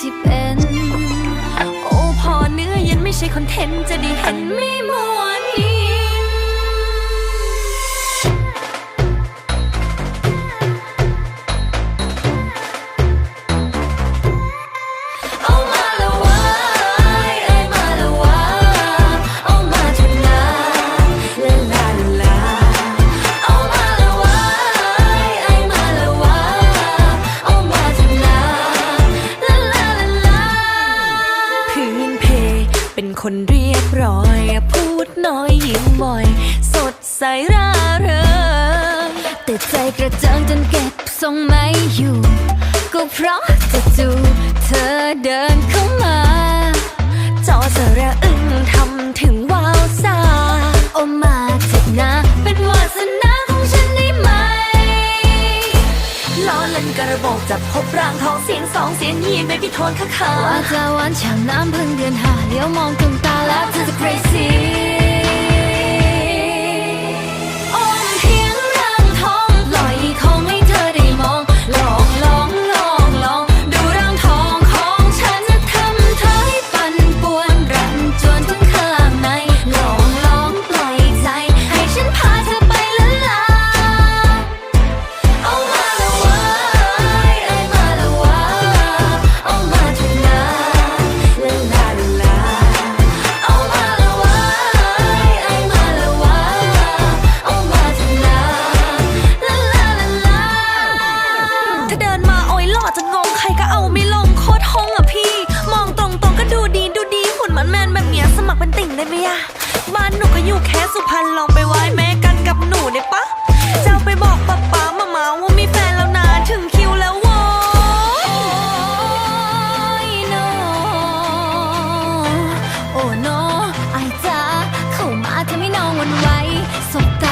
ที่เป็น โอ้พอเนื้อเย็นไม่ใช่คอนเทนต์จะได้เห็นไม่ม คนเรียบร้อย พูดน้อยยิ้มบ่อย สดใสร่าเริงแต่ใจกระเจิงจนเก็บทรงไม่อยู่ ก็เพราะจะจูเธอเดินเข้ามา จอจะระอึ้งทำถึงวาวซาโอมาเถิดนะ เป็นวาสนาของฉันได้ไหมล้อเล่นกระบอกจับพบร่างทองเสียงสองเสียงยีนไม่พิโทนค่ะค่ะว่าจะหวานฉ่ำน้ำพึ่งเดือนหา ยวมองตรงตาแล้วเธอจะ crazy ได้ไหมอะบ้านหนูก็อยู่แค่สุพรรณลองไปไหว้แม่กันกับหนูได้ปะเจ้าไปบอกป๊าป๊ามามาว่ามีแฟนแล้วนะถึงคิวแล้วโว้ยโนโอ้ no ไอจ้าเข้ามาทำให้น้องหวันไหวสบตา